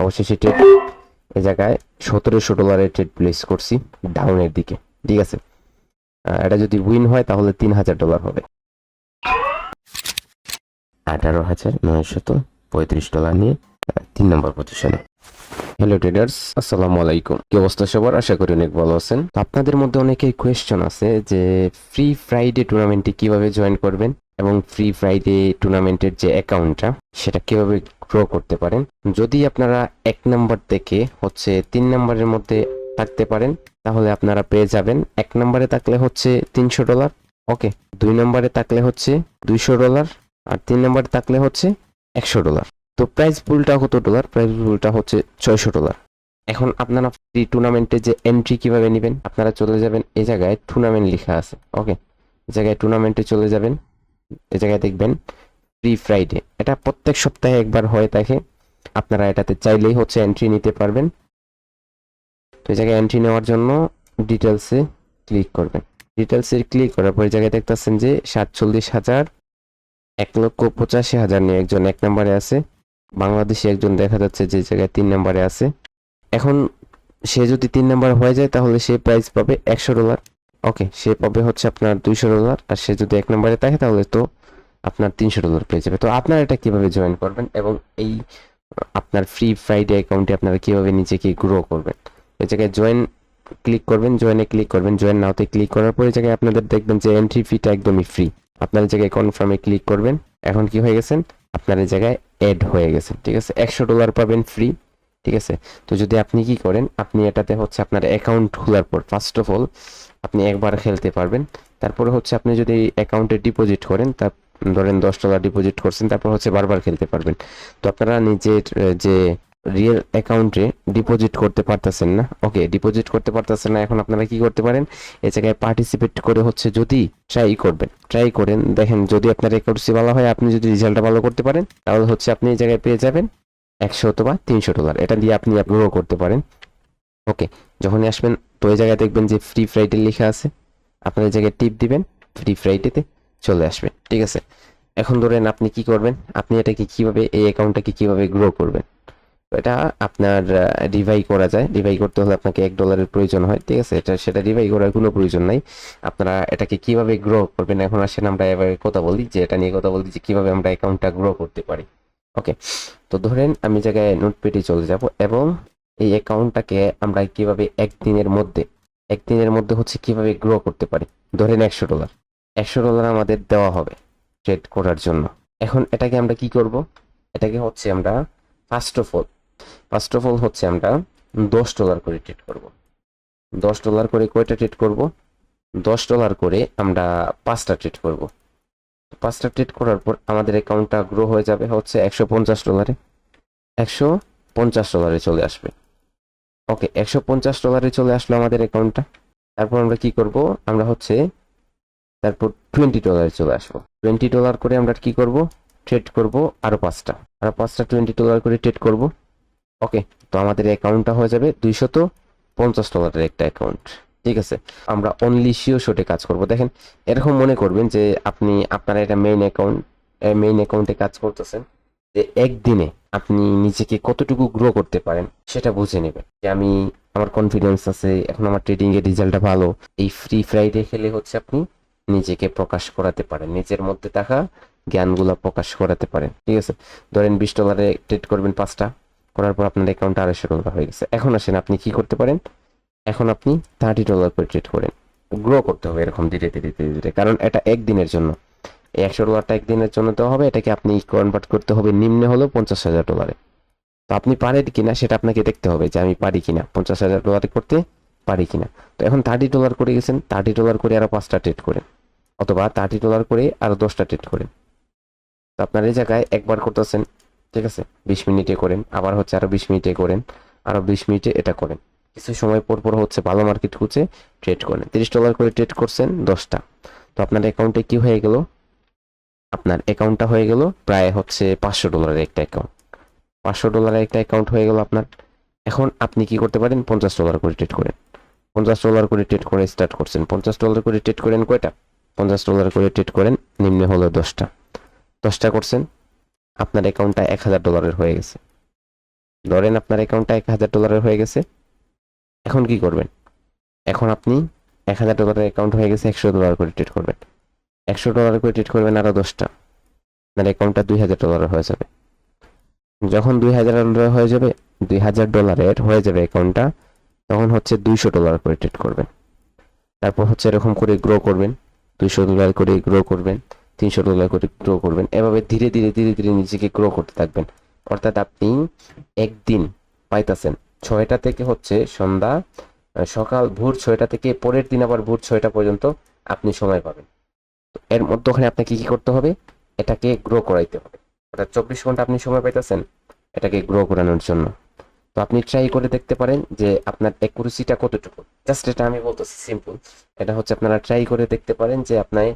অবশেষে ট্রেড এই জায়গায় সতেরোশো ডলারের ট্রেড প্লেস করছি ডাউনের দিকে, ঠিক আছে? এটা যদি উইন হয় তাহলে তিন হাজার ডলার হবে। আঠারো হাজার নয়শত পঁয়ত্রিশ ডলার নিয়ে তিন নম্বর পজিশনে হ্যালো ট্রেডার্স আসসালামু আলাইকুম কি অবস্থা সবার? আশা করি অনেক ভালো আছেন। আপনাদের মধ্যে অনেকেই কোয়েশ্চন আছে যে ফ্রি ফ্রাইডে টুর্নামেন্টে কীভাবে জয়েন করবেন এবং ফ্রি ফ্রাইডে টুর্নামেন্টের যে অ্যাকাউন্টটা সেটা কীভাবে গ্রো করতে পারেন? যদি আপনারা এক নাম্বার থেকে হচ্ছে তিন নাম্বারের মধ্যে থাকতে পারেন, তাহলে আপনারা পেয়ে যাবেন। এক নম্বরে থাকলে হচ্ছে তিনশো ডলার ওকে দুই নম্বরে থাকলে হচ্ছে দুইশো ডলার আর তিন নম্বরে থাকলে হচ্ছে একশো ডলার তো প্রাইস পুলটা কত ডলার প্রাইস পুলটা হচ্ছে ছয়শো ডলার এখন আপনারা ফ্রি টুর্নামেন্টে যে এন্ট্রি কীভাবে নেবেন, আপনারা চলে যাবেন এই জায়গায় টুর্নামেন্ট লেখা আছে ওকে জায়গায় টুর্নামেন্টে চলে যাবেন এই জায়গায় দেখবেন ফ্রি ফ্রাইডে এটা প্রত্যেক সপ্তাহে একবার হয়ে থাকে, আপনারা এটাতে চাইলেই হচ্ছে এন্ট্রি নিতে পারবেন। তো এই জায়গায় এন্ট্রি নেওয়ার জন্য ডিটেলসে ক্লিক করবেন। ডিটেলসে ক্লিক করার পর জায়গায় দেখতেছেন যে সাতচল্লিশ হাজার, এক লক্ষ পঁচাশি হাজার নিয়ে একজন এক নম্বরে আছে। বাংলাদেশি একজন দেখা যাচ্ছে যে জায়গায় তিন নম্বরে আছে। এখন সে যদি তিন নম্বর হয়ে যায়, তাহলে সে প্রাইস পাবে একশো ডলার ওকে সে পাবে হচ্ছে আপনার দুইশো ডলার আর সে যদি এক নম্বরে থাকে, তাহলে তো আপনার তিনশো ডলার পেয়ে যাবে। তো আপনারা এটা কীভাবে জয়েন করবেন এবং এই, আপনার ফ্রি ফ্রাইডে অ্যাকাউন্টে আপনারা কীভাবে নিজেকে গ্রো করবেন? এই জায়গায় জয়েন ক্লিক করবেন জয়েনে ক্লিক করবেন জয়েন নাওতে ক্লিক করার পরে জায়গায় আপনাদের দেখবেন যে এন্ট্রি ফিটা একদমই ফ্রি আপনার জায়গায় কনফার্মে ক্লিক করবেন। এখন কি হয়ে গেছেন? আপনার জায়গায় অ্যাড হয়ে গেছে, ঠিক আছে? একশো ডলার পাবেন ফ্রি ঠিক আছে? তো যদি আপনি কি করেন, আপনি এটাতে হচ্ছে আপনার অ্যাকাউন্ট খোলার পর ফার্স্ট অফ অল আপনি একবার খেলতে পারবেন। তারপরে হচ্ছে আপনি যদি অ্যাকাউন্টে ডিপোজিট করেন, তা ধরেন দশ ডলার ডিপোজিট করছেন, তারপর হচ্ছে বারবার খেলতে পারবেন। তো আপনারা নিজের যে রিয়েল অ্যাকাউন্টে ডিপোজিট করতে পারতেছেন না। ওকে ডিপোজিট করতে পারতেছেন না, এখন আপনারা কি করতে পারেন? এই জায়গায় পার্টিসিপেট করে হচ্ছে যদি ট্রাই করবেন। ট্রাই করেন, দেখেন যদি আপনার অ্যাকাউন্টসি ভালো হয়, আপনি যদি রেজাল্টটা ভালো করতে পারেন, তাহলে হচ্ছে আপনি এই জায়গায় পেয়ে যাবেন একশো অথবা তিনশো ডলার এটা দিয়ে আপনি গ্রো করতে পারেন। ওকে যখনই আসবেন, তো এই জায়গায় দেখবেন যে ফ্রি ফ্রাইডে লেখা আছে। আপনার এই জায়গায় টিপ দিবেন ফ্রি ফ্রাইডেতে চলে আসবে ঠিক আছে? এখন ধরেন আপনি কি করবেন? আপনি এটাকে কীভাবে, এই অ্যাকাউন্টটাকে কীভাবে গ্রো করবেন? এটা আপনার রিভাই করা যায়। রিভাই করতে হলে আপনাকে এক ডলারের প্রয়োজন হয়, ঠিক আছে? এটা, সেটা রিভাই করার কোনো প্রয়োজন নাই। আপনারা এটাকে কীভাবে গ্রো করবেন? এখন আসেন আমরা এবার কথা বলি যে, এটা নিয়ে কথা বলি যে, কীভাবে আমরা অ্যাকাউন্টটা গ্রো করতে পারি। ওকে তো ধরেন আমি জায়গায় নোটপ্যাডে চলে যাব এবং এই অ্যাকাউন্টটাকে আমরা কীভাবে একদিনের মধ্যে একদিনের মধ্যে হচ্ছে কীভাবে গ্রো করতে পারি? ধরেন একশো ডলার একশো ডলার আমাদের দেওয়া হবে ট্রেড করার জন্য। এখন এটাকে আমরা কি করব? এটাকে হচ্ছে আমরা first of all first of all হচ্ছে আমরা দশ ডলার করে ট্রেড করব। দশ ডলার করে কয়টা ট্রেড করব? দশ ডলার করে আমরা পাঁচটা ট্রেড করব। পাঁচটা ট্রেড করার পর আমাদের অ্যাকাউন্টটা গ্রো হয়ে যাবে হচ্ছে একশো পঞ্চাশ ডলারে একশো পঞ্চাশ ডলারে চলে আসবে। ওকে একশো পঞ্চাশ ডলারে চলে আসলো আমাদের অ্যাকাউন্টটা তারপর আমরা কি করব? আমরা হচ্ছে তারপর টোয়েন্টি ডলারে চলে আসব। টোয়েন্টি ডলার করে আমরা কি করব? ট্রেড করব আরও পাঁচটা। আরও পাঁচটা টোয়েন্টি ডলার করে ট্রেড করব। ওকে তো আমাদের অ্যাকাউন্টটা হয়ে যাবে দুইশত পঞ্চাশ ডলারের একটা অ্যাকাউন্ট ঠিক আছে? আমরা অনলি শিও শোটে কাজ করব। দেখেন, এরকম মনে করবেন যে আপনি, আপনার এটা মেইন অ্যাকাউন্ট মেইন অ্যাকাউন্টে কাজ করতেছেন, যে একদিনে আপনি নিজেকে কতটুকু গ্রো করতে পারেন সেটা বুঝে নেবেন যে আমি, আমার কনফিডেন্স আছে, এখন আমার ট্রেডিং এর রেজাল্টটা ভালো। এই ফ্রি ফ্রাইডে খেলে হচ্ছে আপনি নিজেকে প্রকাশ করাতে পারেন, নিজের মধ্যে থাকা জ্ঞানগুলো প্রকাশ করাতে পারেন। ঠিক আছে? ধরেন বিশ ডলারে ট্রেড করবেন পাঁচটা। করার পর আপনার অ্যাকাউন্টে আড়াইশো ডলার হয়ে গেছে। এখন আসেন, আপনি কি করতে পারেন? এখন আপনি থার্টি ডলার করে ট্রেড করেন। গ্রো করতে হবে এরকম ধীরে ধীরে ধীরে ধীরে। কারণ এটা একদিনের জন্য। এই একশো ডলারটা একদিনের জন্য দেওয়া হবে, এটাকে আপনি কনভার্ট করতে হবে নিম্নে হলেও পঞ্চাশ হাজার ডলারে তো আপনি পারেন কিনা সেটা আপনাকে দেখতে হবে যে আমি পারি কিনা। পঞ্চাশ হাজার ডলারে করতে পারি কিনা। তো এখন থার্টি ডলার করে গেছেন থার্টি ডলার করে আরও পাঁচটা ট্রেড করেন। অথবা থার্টি ডলার করে আরও দশটা ট্রেড করেন। তো আপনার এই জায়গায় একবার করতেছেন ঠিক আছে? বিশ মিনিটে করেন, আবার হচ্ছে আরও বিশ মিনিটে করেন, আরও বিশ মিনিটে এটা করেন। কিছু সময় পর পর হচ্ছে ভালো মার্কেট খুঁজে ট্রেড করেন। তিরিশ ডলার করে ট্রেড করছেন দশটা। তো আপনার অ্যাকাউন্টে কি হয়ে গেল? আপনার অ্যাকাউন্টটা হয়ে গেল প্রায় হচ্ছে পাঁচশো ডলারের একটা অ্যাকাউন্ট পাঁচশো ডলারের একটা অ্যাকাউন্ট হয়ে গেল আপনার। এখন আপনি কি করতে পারেন? পঞ্চাশ ডলার করে ট্রেড করেন। পঞ্চাশ ডলার করে ট্রেড করে স্টার্ট করছেন। পঞ্চাশ ডলার করে ট্রেড করেন কয়টা? পঞ্চাশ ডলার করে ট্রেড করেন, নিম্নে হলো দশটা। দশটা করছেন। আপনার অ্যাকাউন্টটা এক হাজার ডলারের হয়ে গেছে। ধরেন আপনার অ্যাকাউন্টটা এক হাজার ডলারের হয়ে গেছে, এখন কি করবেন? এখন আপনি এক হাজার ডলারের অ্যাকাউন্ট হয়ে গেছে, একশো ডলার করে ট্রেড করবেন। একশো ডলার করে ট্রেড করবেন আরও দশটা। আপনার অ্যাকাউন্টটা দুই হাজার ডলার হয়ে যাবে। যখন দুই হাজার ডলার হয়ে যাবে, দুই হাজার ডলারের হয়ে যাবে অ্যাকাউন্টটা তখন হচ্ছে দুইশো ডলার করে ট্রেড করবেন। তারপর হচ্ছে এরকম করে গ্রো করবেন, দুইশো ডলার করে গ্রো করবেন। তিনশো ডলার করে গ্রো করবেন। এভাবে ধীরে ধীরে ধীরে ধীরে নিজেকে গ্রো করতে থাকবেন। অর্থাৎ আপনি একদিন পাইতাছেন। ছয়টা থেকে হচ্ছে সন্ধ্যা সকাল ভোর ছয়টা থেকে পরের দিন আবার ভোর ছয়টা পর্যন্ত আপনি সময় পাবেন। এর মধ্যখানে আপনাকে কি করতে হবে? এটাকে গ্রো করাইতে হবে। অর্থাৎ চব্বিশ ঘণ্টা আপনি সময় পাইতেছেন এটাকে গ্রো করানোর জন্য। তো আপনি ট্রাই করে দেখতে পারেন যে আপনার অ্যাকুরেসিটা কতটুকু। জাস্ট এটা আমি বলতেছি সিম্পল এটা হচ্ছে আপনারা ট্রাই করে দেখতে পারেন যে আপনার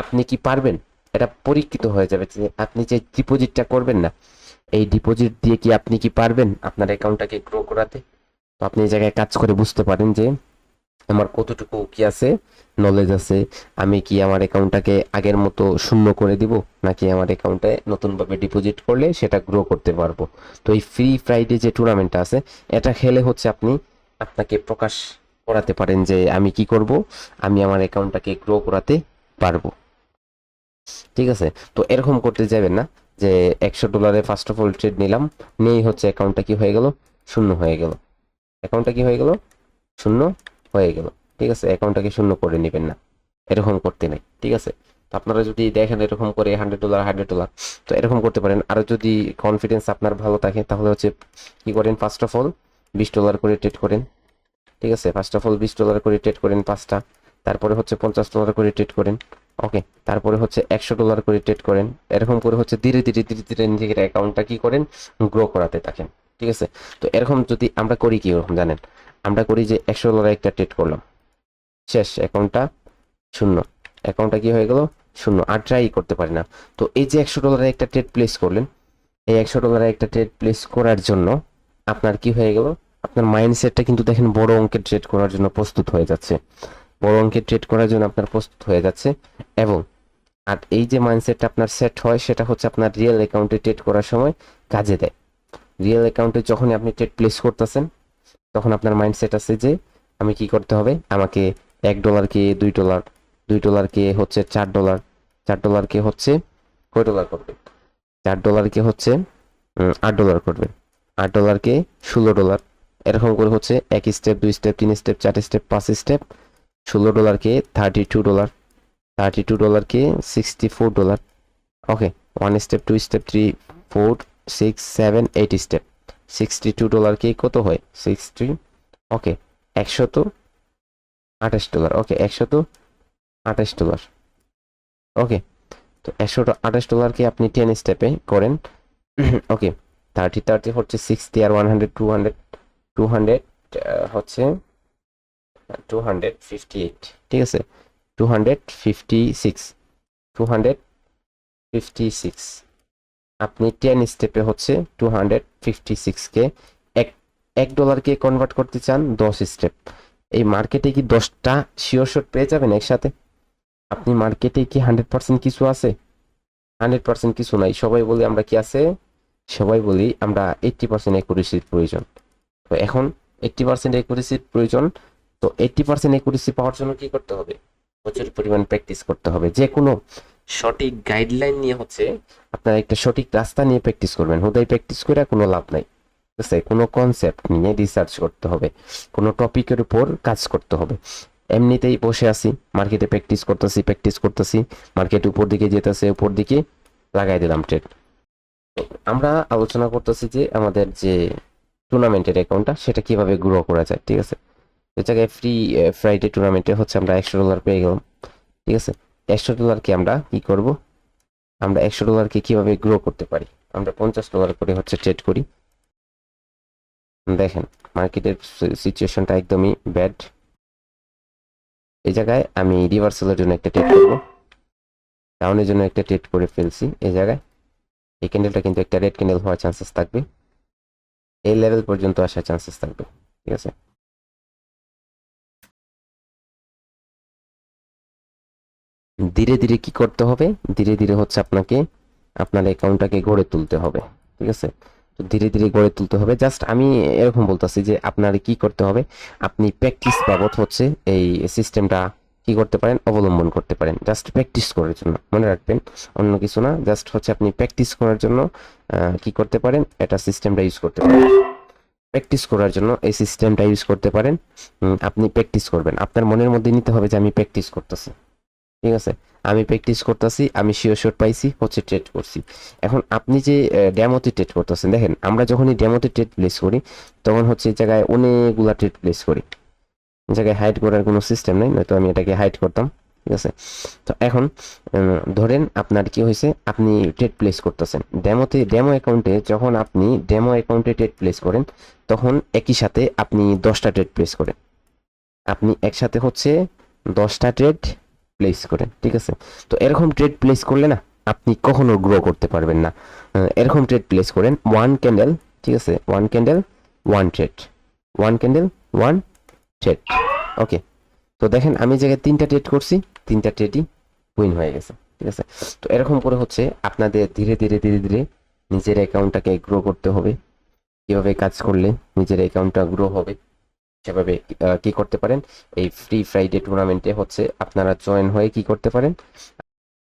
আপনি কি পারবেন? এটা পরীক্ষিত হয়ে যাবে যে আপনি যে ডিপোজিটটা করবেন না, এই ডিপোজিট দিয়ে কি আপনি কি পারবেন আপনার অ্যাকাউন্টটাকে গ্রো করাতে? তো আপনি এই জায়গায় কাজ করে বুঝতে পারেন যে আমার কতটুকু কি আছে নলেজ আছে, আমি কি আমার অ্যাকাউন্টটাকে আগের মতো শূন্য করে দিব, নাকি আমার অ্যাকাউন্টে নতুনভাবে ডিপোজিট করলে সেটা গ্রো করতে পারব? তো এই ফ্রি ফ্রাইডে যে টুর্নামেন্টটা আছে, এটা খেলে হচ্ছে আপনি আপনাকে প্রকাশ করাতে পারেন যে আমি কি করব, আমি আমার অ্যাকাউন্টটাকে গ্রো করাতে পারব। ঠিক আছে? তো এরকম করতে যাবেন না যে একশো ডলারে ফার্স্ট অফ অল ট্রেড নিলাম, নিয়েই হচ্ছে অ্যাকাউন্টটা কি হয়ে গেল? শূন্য হয়ে গেল। অ্যাকাউন্টটা কি হয়ে গেল? শূন্য হয়ে গেল। ঠিক আছে? অ্যাকাউন্টটাকে শূন্য করে নেবেন না। এরকম করতে নাই। ঠিক আছে? তো আপনারা যদি দেখেন এরকম করে হান্ড্রেড ডলার হান্ড্রেড ডলার তো এরকম করতে পারেন। আর যদি কনফিডেন্স আপনার ভালো থাকে, তাহলে হচ্ছে কি করেন? ফার্স্ট অফ অল বিশ ডলার করে ট্রেড করেন। ঠিক আছে? ফার্স্ট অফ অল বিশ ডলার করে ট্রেড করেন পাঁচটা। তারপরে হচ্ছে পঞ্চাশ ডলার করে ট্রেড করেন। ওকে, তারপরে হচ্ছে একশো ডলার করে ট্রেড করেন। এরকম করে হচ্ছে ধীরে ধীরে ধীরে ধীরে নিজের অ্যাকাউন্টটা কি করেন? গ্রো করাতে থাকেন, ঠিক আছে? তো এরকম যদি আমরা করি কি ওরকম, জানেন? আমরা করি যে একশো ডলার একটা ট্রেড করলাম। শেষ অ্যাকাউন্টটা শূন্য। অ্যাকাউন্টটা কি হয়ে গেল? শূন্য। আর ট্রাই করতে পারি না। তো এই যে একশো ডলারের একটা ট্রেড প্লেস করলেন, এই একশো ডলারের একটা ট্রেড প্লেস করার জন্য আপনার কি হয়ে গেল? আপনার মাইন্ডসেটটা কিন্তু দেখেন বড় অঙ্কের ট্রেড করার জন্য প্রস্তুত হয়ে যাচ্ছে। বড় ট্রেড করার জন্য আপনার প্রস্তুত হয়ে যাচ্ছে। এবং আর এই যে মাইন্ডসেটটা আপনার সেট হয়, সেটা হচ্ছে আপনার রিয়েল অ্যাকাউন্টে ট্রেড করার সময় কাজে দেয়। রিয়েল অ্যাকাউন্টে যখনই আপনি ট্রেড প্লেস করতেছেন, তখন আপনার মাইন্ডসেট আছে যে, আমি কি করতে হবে? আমাকে এক ডলারকে দুই ডলার দুই ডলারকে হচ্ছে চার ডলার চার ডলারকে হচ্ছে কয় ডলার করবে? চার ডলারকে হচ্ছে আট ডলার করবে। আট ডলারকে ষোলো ডলার এরকম করে হচ্ছে এক স্টেপ দুই স্টেপ তিন স্টেপ চার স্টেপ পাঁচ স্টেপ ষোলো ডলারকে thirty two dollar thirty two ডলারকে sixty four dollar okay one step two step three four six seven eight step sixty two ডলারকে কত হয়? সিক্সটি ওকে একশত আঠাশ ডলার ওকে একশত আঠাশ ডলার ওকে তো একশো আঠাশ ডলারকে আপনি টেন স্টেপে করেন। ওকে থার্টি থার্টি হচ্ছে সিক্সটি আর one hundred two hundred two hundred হচ্ছে ঠিক আছে? Two hundred fifty six two hundred fifty six আপনি স্টেপে হচ্ছে কনভার্ট করতে চান, দশ স্টেপ এই মার্কেটে কি শিওর শট পেয়ে যাবেন একসাথে? আপনি মার্কেটে কি হান্ড্রেড পার্সেন্ট কিছু আছে? হান্ড্রেড পার্সেন্ট কিছু নাই। সবাই বলি আমরা কি আছে? সবাই বলি আমরা এইট্টি পার্সেন্ট একুরেসির প্রয়োজন। তো এখন এইট্টি পার্সেন্ট একুরেসির প্রয়োজন তো এইট্টি পার্সেন্ট একুরেসি পাওয়ার জন্য কি করতে হবে? প্রচুর পরিমাণ প্র্যাকটিস করতে হবে। যে কোনো সঠিক গাইডলাইন নিয়ে হচ্ছে আপনারা একটা সঠিক রাস্তা নিয়ে প্র্যাকটিস করবেন। হুদাই প্র্যাকটিস করে কোনো লাভ নাই। ঠিক কোনো কনসেপ্ট নিয়ে রিসার্চ করতে হবে। কোনো টপিকের উপর কাজ করতে হবে। এমনিতেই বসে আছি মার্কেটে প্র্যাকটিস করতেছি প্র্যাকটিস করতেছি মার্কেট উপর দিকে যেতেছে, উপর দিকে লাগাই দিলাম ট্রেড আমরা আলোচনা করতেছি যে আমাদের যে টুর্নামেন্টের অ্যাকাউন্টটা সেটা কীভাবে গ্রো করা যায়, ঠিক আছে? তো জায়গায় ফ্রি ফ্রাইডে টুর্নামেন্টে হচ্ছে আমরা একশো ডলার পেয়ে গেলাম। ঠিক আছে? একশো ডলারকে আমরা কি করব? আমরা একশো ডলারকে কীভাবে গ্রো করতে পারি? আমরা পঞ্চাশ ডলার করে হচ্ছে ট্রেড করি। দেখেন মার্কেটের সিচুয়েশনটা একদমই ব্যাড এই জায়গায় আমি রিভার্সালের জন্য একটা ট্রেড করব। ডাউনের জন্য একটা ট্রেড করে ফেলছি এই জায়গায়। এই ক্যান্ডেলটা কিন্তু একটা রেড ক্যান্ডেল হওয়ার চান্সেস থাকবে। এই লেভেল পর্যন্ত আসার চান্সেস থাকবে। ঠিক আছে? ধীরে ধীরে কি করতে হবে? ধীরে ধীরে হচ্ছে আপনাকে, আপনার অ্যাকাউন্টটাকে গড়ে তুলতে হবে, ঠিক আছে? তো ধীরে ধীরে গড়ে তুলতে হবে। জাস্ট আমি এরকম বলতেছি যে আপনার কি করতে হবে? আপনি প্র্যাকটিস বাবদ হচ্ছে এই সিস্টেমটা কি করতে পারেন? অবলম্বন করতে পারেন। জাস্ট প্র্যাকটিস করার জন্য, মনে রাখবেন, অন্য কিছু না। জাস্ট হচ্ছে আপনি প্র্যাকটিস করার জন্য কি করতে পারেন? এটা সিস্টেমটা ইউজ করতে পারেন। প্র্যাকটিস করার জন্য এই সিস্টেমটা ইউজ করতে পারেন। আপনি প্র্যাকটিস করবেন। আপনার মনের মধ্যে নিতে হবে যে আমি প্র্যাকটিস করতেছি। ঠিক আছে? আমি প্র্যাকটিস করতেছি, আমি শিওর শট পাইছি, হচ্ছে ট্রেড করছি। এখন আপনি যে ড্যামোতে ট্রেড করতেছেন, দেখেন, আমরা যখনই ড্যামোতে ট্রেড প্লেস করি, তখন হচ্ছে এই জায়গায় অনেকগুলা ট্রেড প্লেস করি। জায়গায় হাইড করার কোনো সিস্টেম নেই, নয়তো আমি এটাকে হাইড করতাম, ঠিক আছে? তো এখন ধরেন আপনার কি হয়েছে, আপনি ট্রেড প্লেস করতেছেন। ড্যামোতে ড্যামো অ্যাকাউন্টে যখন আপনি ডেমো অ্যাকাউন্টে ট্রেড প্লেস করেন, তখন একই সাথে আপনি দশটা ট্রেড প্লেস করেন। আপনি একসাথে হচ্ছে দশটা ট্রেড প্লেস করেন, ঠিক আছে? তো এরকম ট্রেড প্লেস করলে না, আপনি কখনো গ্রো করতে পারবেন না। এরকম ট্রেড প্লেস করেন ওয়ান ক্যান্ডেল ঠিক আছে? One candle one trade one candle one trade okay তো দেখেন, আমি জায়গায় তিনটা ট্রেড করছি, তিনটা ট্রেডই উইন হয়ে গেছে, ঠিক আছে? তো এরকম করে হচ্ছে আপনাদের ধীরে ধীরে ধীরে ধীরে নিজের অ্যাকাউন্টটাকে গ্রো করতে হবে। কীভাবে কাজ করলে নিজের অ্যাকাউন্টটা গ্রো হবে? সেভাবে কি করতে পারেন? এই ফ্রি ফ্রাইডে টুর্নামেন্টে হচ্ছে আপনারা জয়েন হয়ে কি করতে পারেন?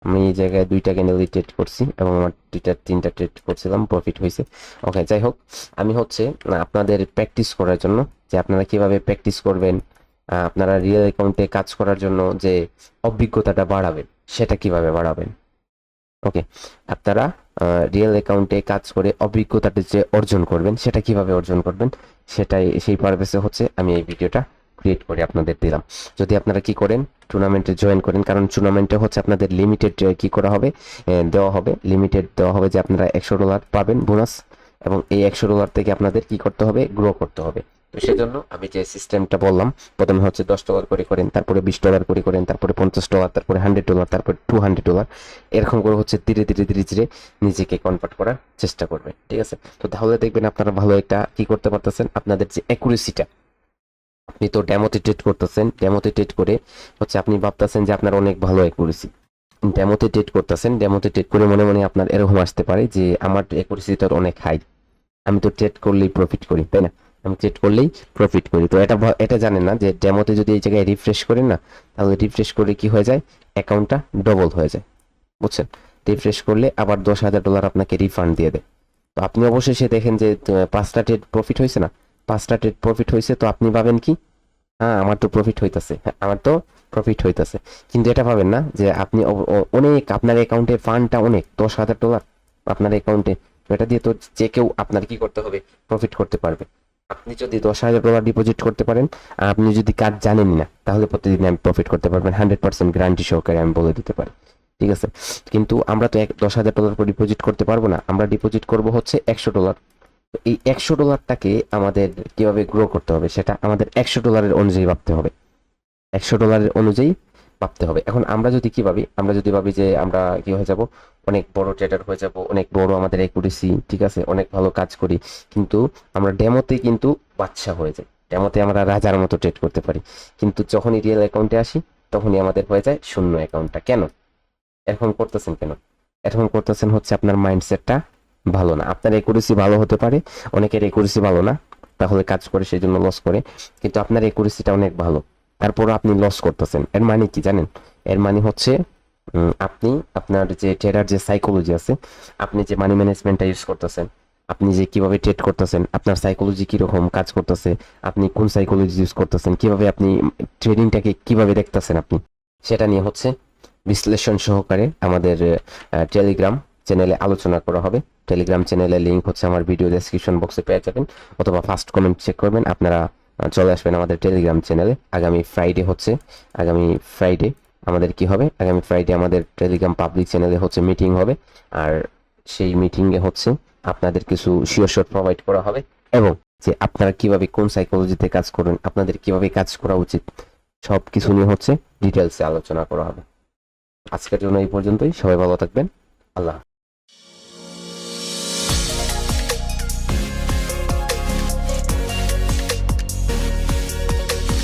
আমি এই জায়গায় দুইটা ক্যান্ডেলই ট্রেড করছি এবং আমার দুইটা, তিনটা ট্রেড করছিলাম প্রফিট হয়েছে। ওকে যাই হোক, আমি হচ্ছে আপনাদের প্র্যাকটিস করার জন্য যে আপনারা কীভাবে প্র্যাকটিস করবেন আপনারা রিয়েল অ্যাকাউন্টে কাজ করার জন্য যে অভিজ্ঞতাটা বাড়াবেন, সেটা কীভাবে বাড়াবেন? ওকে আপনারা রিয়েল অ্যাকাউন্টে কাজ করে অভিজ্ঞতাটা যে অর্জন করবেন, সেটা কীভাবে অর্জন করবেন, সেটাই, সেই পারপাসে হচ্ছে আমি এই ভিডিওটা ক্রিয়েট করে আপনাদের দিলাম। যদি আপনারা কি করেন টুর্নামেন্টে জয়েন করেন, কারণ টুর্নামেন্টে হচ্ছে আপনাদের লিমিটেড কি করা হবে দেওয়া হবে। লিমিটেড দেওয়া হবে যে আপনারা একশো ডলার পাবেন বোনাস এবং এই একশো ডলার থেকে আপনাদের কি করতে হবে গ্রো করতে হবে। তো সেজন্য আমি যে সিস্টেমটা বললাম, প্রথমে হচ্ছে দশ ডলার করে করেন, তারপরে বিশ ডলার করে করেন, তারপরে পঞ্চাশ ডলার তারপরে হান্ড্রেড ডলার তারপরে টু হান্ড্রেড ডলার এরকম করে হচ্ছে ধীরে ধীরে ধীরে ধীরে নিজেকে কনভার্ট করার চেষ্টা করবে ঠিক আছে? তো তাহলে দেখবেন আপনারা ভালো একটা কি করতে পারতেছেন, আপনাদের যে অ্যাকুরেসিটা আপনি তো ডেমোতে ট্রেড করতেছেন ডেমোতে ট্রেড করে হচ্ছে আপনি ভাবতেছেন যে আপনার অনেক ভালো অ্যাকুরেসি ডেমোতে ট্রেড করতেছেন ডেমোতে ট্রেড করে মনে মনে আপনার এরকম আসতে পারে যে, আমার অ্যাকুরেসিটা অনেক হাই আমি তো ট্রেড করলেই প্রফিট করি তাই না? আমি ট্রেড করলেই প্রফিট করি। তো এটা এটা জানেন না যে ডেমোতে যদি এই জায়গায় রিফ্রেশ করেন না, তাহলে রিফ্রেশ করে কি হয়ে যায়? অ্যাকাউন্টটা ডবল হয়ে যায়। বুঝছেন? রিফ্রেশ করলে আবার দশ হাজার ডলার আপনাকে রিফান্ড দিয়ে দেয়। তো আপনি অবশ্যই সে দেখেন যে পাঁচটা ট্রেড প্রফিট হয়েছে না? পাঁচটা ট্রেড প্রফিট হয়েছে, তো আপনি ভাবেন কি? হ্যাঁ আমার তো প্রফিট হইতাছে। হ্যাঁ আমার তো প্রফিট হইতাছে। কিন্তু এটা ভাবেন না যে আপনি অনেক, আপনার অ্যাকাউন্টে ফান্ডটা অনেক, দশ হাজার ডলার আপনার অ্যাকাউন্টে এটা দিয়ে তো যে কেউ আপনার কি করতে হবে? প্রফিট করতে পারবে। আপনি যদি দশ হাজার ডলার ডিপোজিট করতে পারেন, আর আপনি যদি কাজ জানেন না, তাহলে প্রতিদিন আমি প্রফিট করতে পারবেন। হান্ড্রেড পার্সেন্ট গ্যারান্টি সহকারে আমি বলে দিতে পারি। ঠিক আছে? কিন্তু আমরা তো এক, দশ হাজার ডলার করে ডিপোজিট করতে পারব না। আমরা ডিপোজিট করব হচ্ছে একশো ডলার এই একশো ডলারটাকে আমাদের কীভাবে গ্রো করতে হবে? সেটা আমাদের একশো ডলারের অনুযায়ী ভাবতে হবে। একশো ডলারের অনুযায়ী ভাবতে হবে। এখন আমরা যদি কি ভাবি? আমরা যদি ভাবি যে আমরা কি হয়ে যাব? অনেক বড় ট্রেডার হয়ে যাব, অনেক বড় আমাদের একুরেসি ঠিক আছে? অনেক ভালো কাজ করি। কিন্তু আমরা ডেমোতে কিন্তু বাচ্চা হয়ে যাই। ডেমোতে আমরা রাজার মতো ট্রেড করতে পারি। কিন্তু যখনই রিয়েল অ্যাকাউন্টে আসি, তখনই আমাদের হয়ে যায় শূন্য অ্যাকাউন্টটা কেন? এরকম করতেছেন কেন? এরকম করতেছেন হচ্ছে আপনার মাইন্ডসেটটা ভালো না। আপনার একুরেসি ভালো হতে পারে, অনেকের একুরেসি ভালো না, তাহলে কাজ করে সেই জন্য লস করে। কিন্তু আপনার একুরেসিটা অনেক ভালো। তারপরও আপনি লস করতেছেন। এর মানে কি জানেন? এর মানে হচ্ছে আপনি আপনার যে ট্রেডার যে সাইকোলজি আছে, আপনি যে মানি ম্যানেজমেন্টটা ইউজ করতেছেন, আপনি যে কীভাবে ট্রেড করতেছেন, আপনার সাইকোলজি কীরকম কাজ করতেছে, আপনি কোন সাইকোলজি ইউজ করতেছেন, কীভাবে আপনি ট্রেডিংটাকে কীভাবে দেখতেছেন আপনি, সেটা নিয়ে হচ্ছে বিশ্লেষণ সহকারে আমাদের টেলিগ্রাম চ্যানেলে আলোচনা করা হবে। টেলিগ্রাম চ্যানেলের লিঙ্ক হচ্ছে আমার ভিডিও ডেসক্রিপশন বক্সে পেয়ে যাবেন, অথবা ফার্স্ট কমেন্ট চেক করবেন, আপনারা চলে আসবেন আমাদের টেলিগ্রাম চ্যানেলে আগামী ফ্রাইডে হচ্ছে। আগামী ফ্রাইডে আমাদের কি হবে? আগামী ফ্রাইডে আমাদের টেলিগ্রাম পাবলিক চ্যানেলে হচ্ছে মিটিং হবে। আর সেই মিটিংয়ে হচ্ছে আপনাদের কিছু শিওর প্রোভাইড করা হবে। এবং যে আপনারা কীভাবে কোন সাইকোলজিতে কাজ করবেন আপনাদের কীভাবে কাজ করা উচিত সব কিছু নিয়ে হচ্ছে ডিটেলসে আলোচনা করা হবে। আজকের জন্য এই পর্যন্তই। সবাই ভালো থাকবেন। আল্লাহ।